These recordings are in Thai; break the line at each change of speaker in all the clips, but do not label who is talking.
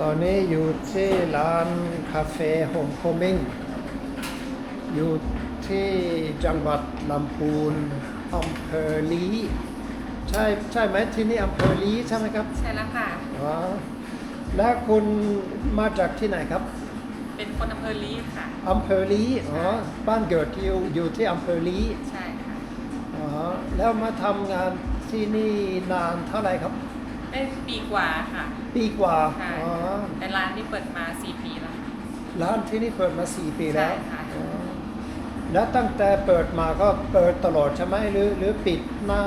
ตอนนี้อยู่ที่ร้านคาเฟ่โฮมโคมิงอยู่ที่จังหวัดลำพูนอำเภอลีใช่ใช่ไหมที่นี่อำเภอลีใช่ไหมครับ
ใช่แล้วค่ะ
อ๋อแล้วคุณมาจากที่ไหนครับ
เป็นคนอำเภอลีค่ะ
อำเภอลีอ๋อบ้านเกิดอยู่อยู่ที่อำเภอลี
ใช่ค่ะ
อ๋อแล้วมาทำงานที่นี่นานเท่าไหร่ครับ
ได้ปีกว่าค่ะ
ปีกว่า
ใช่
อ๋อ
แต่ร้านนี้เปิดมา4ปีแล้วค่ะ
ร้านที่นี่เปิดมาสี่ปีแล้ว
ใช่ค่ะ
อ๋อแล้วตั้งแต่เปิดมาก็เปิดตลอดใช่ไหมหรือหรือปิดหน้า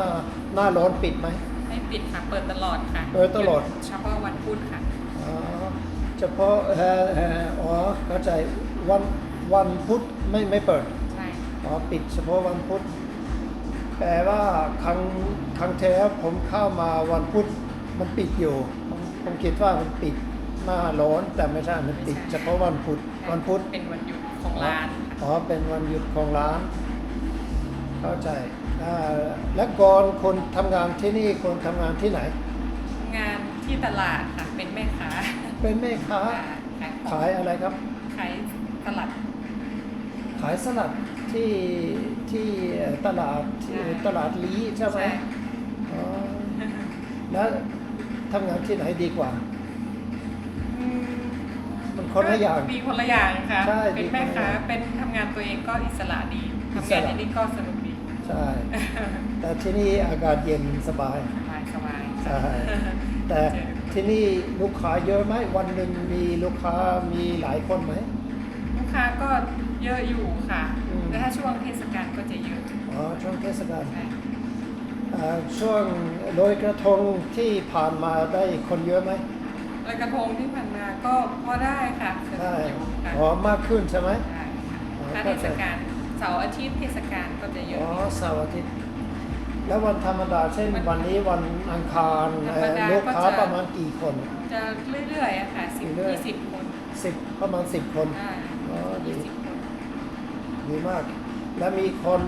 หน้าร้อนปิดไหม
ไม่ปิดค่ะ เปิดตลอดค่ะ
เปิดตลอด
หยุเฉพาะวันพุธค่ะ
อ๋อเฉพาะเอ่อเอ่ออ๋อเข้าใจวันวันพุธไม่ไม่เปิด
ใช่
อ๋อปิดเฉพาะวันพุธแปลว่าครั้งครั้งที่แล้วผมเข้ามาวันพุธ มันปิดอยู่ผมผมคิดว่ามันปิดหน้าร้อนแต่ไม่ใช่มันปิด เฉพาะวันพุธวันพุธ
เป็นวันหยุดของร้านค่ะ
อ๋อเป็นวันหยุดของร้าน เข้าใจอ่าแล้วก่อนคนทำงานที่นี่คนทำงานที่ไหน
งานที่ตลาดค่ะเป็นแม่ค้า
เป็นแม่ค้า
ขายของ
ขายอะไรครับ
ขายตลาด
ขายสลัดที่ที่ตลาดที่
ใช่
ตลาดลีใช่ไหม
ใช่
อ๋อแล้ว ทำงานที่ไหนดีกว่า
อืม
มันคนละอย่าง
มีคนละอย่างค่ะ
ใช่
เป็นแม่ค้า
มีคนละอย่าง
เป็นทำงานตัวเองก็อิสระดี
อิ
ทำ
ส
งาน
ระ
ที่นี่ก็สนุกดี
ใช่ แต่ที่นี่อากาศเย็นสบาย
สบายสบาย
ใช่ แต่ที่นี่ลูกค้าเยอะไหมวันหนึ่งมีลูกค้ามีหลายคนไหม
ลูกค้าก็เยอะอยู่ค่ะ
อืม
แต่ถ้าช่วงเทศกาลก็จะเยอะ
อ๋อช่วงเทศกาล
ใช่
อ่า ช่วงโดยกระทงที่ผ่านมาได้คนเยอะไหม
ลอยกระทงที่ผ่านมาก็พอได้ค่ะสนุ
ใช่
กอยู่ค่ะ
อ๋อมากขึ้นใช่ไหม
ใช่ค่ะ
อ๋อ
ถ้า
เข้า
เท
ใจ
ศกาลเสาร์อาทิตย์เทศกาลก็จะเยอะ
อ๋อ
นิด
เสาร์อาทิตย์แล้ววันธรรมดาเช่น
วัน
วันนี้วันอังคาร
ธรรมดา
เอ่อลูกค้า
ก็จะ
ประมาณกี่คน
จะเรื่อยๆอะค่ะสิบ
เรื่อยๆ
ยี่สิบคน
สิบประมาณสิบคน
ได้
อ๋อดี
ยี่สิบคน
ดีมาก แล้วมีคน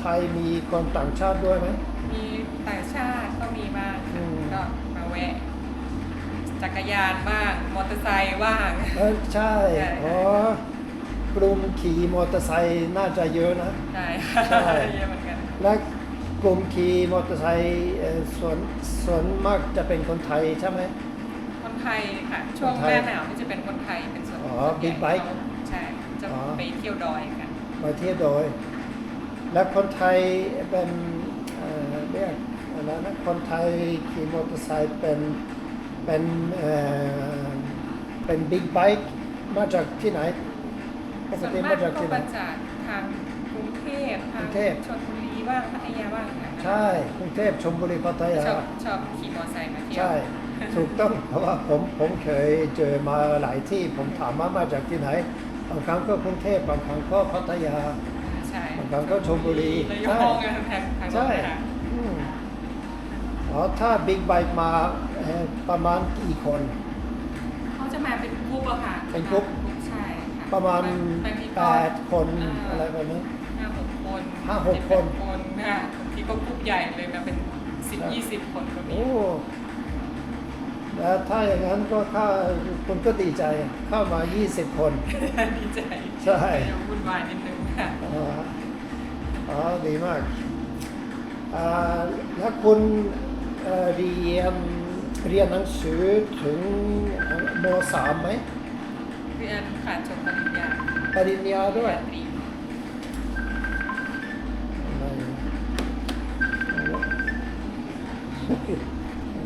ไทยมีคนต่างชาติด้วยไหม
มีต่างชาติก็มีบ้าง
อื
ค่ะ
ม
ก็มาแวะ จักรยานบ้างมอเตอร์ไซค์บ้าง
เออใช่
ใช่
อ๋อกลุ่มขี่มอเตอร์ไซค์น่าจะเยอะนะ
ใช่
ใช่
เยอะเหมือนกัน
และกลุ่มขี่มอเตอร์ไซค์เอ่อส่วนส่วนมากจะเป็นคนไทยใช่ไหม
คนไทยค่ะ ช่วง
คนไท
ห
ย
น้าหนาวที่จะเป็นคนไทยเป็นส่วน
อ๋อ
ส่วนใหญ่
Big Bike
ใช่จะ
อ๋อ
ไปเที่ยวดอยกัน
มาเที่ยวโดยและคนไทยเป็น เอ่อเรียกอะไรนะคนไทยขี่มอเตอร์ไซค์เป็นเป็นเอ่อเป็นบิ๊กไบค์มาจากที่ไหนปก
ส่วน
ติ
มาก
มาจาก
ก็
ที่ไหน
มาจากทางกรุงเทพทาก
รุ
ง
งเทพ
ชลบุรีบ้างพัทยาบ้างค่ะ
ใช่กรุงเทพชลบุรีพัทยา
ชอบชอบขี่มอเตอร์ไซค์มาเที่ยว
ใช่ ถูกต้อง เพราะว่าผมผมเคยเจอมาหลายที่ ผมถามว่ามาจากที่ไหน บางครั้งก็กรุงเทพบางครั้งก็พัทยา
ใช่
บางครั้งก็ชลบุรี
ระย
ใช่
องกันทางทาง
ใช่
โน้นนะคะ
อืมอ๋อถ้าบิ๊กไบค์มาเอ่อประมาณกี่คน
เขาจะมาเป็นกรุ๊ปอะค่ะ
เป็นกรุ๊ป
ใช่ค่
ประมาณ
บางที
แป
ก็
ดคนาอะไรแบบนี้
ห้าหกคน
ห้าหก
เจ็ด
คน
แปดคนค่ะบางทีก็กรุ๊ปใหญ่เลยมาเป็นสิบ
ครับ
ยี่สิบคนก็มี
โอ้แล้วถ้าอย่างนั้นก็เข้าคุณก็ดีใจเข้ามา 20 คน
ดีใจ
ใช่
เดี๋ยววุ่นวายนิดนึงค่ะ
อ๋ออ๋อดีมากอ่าแล้วคุณ เอ่อเรียนเรียนหนังสือถึงมสามไหม
เรียนค่ะจบปริญญา
ปริญญาด้วย
ปริญญาตรี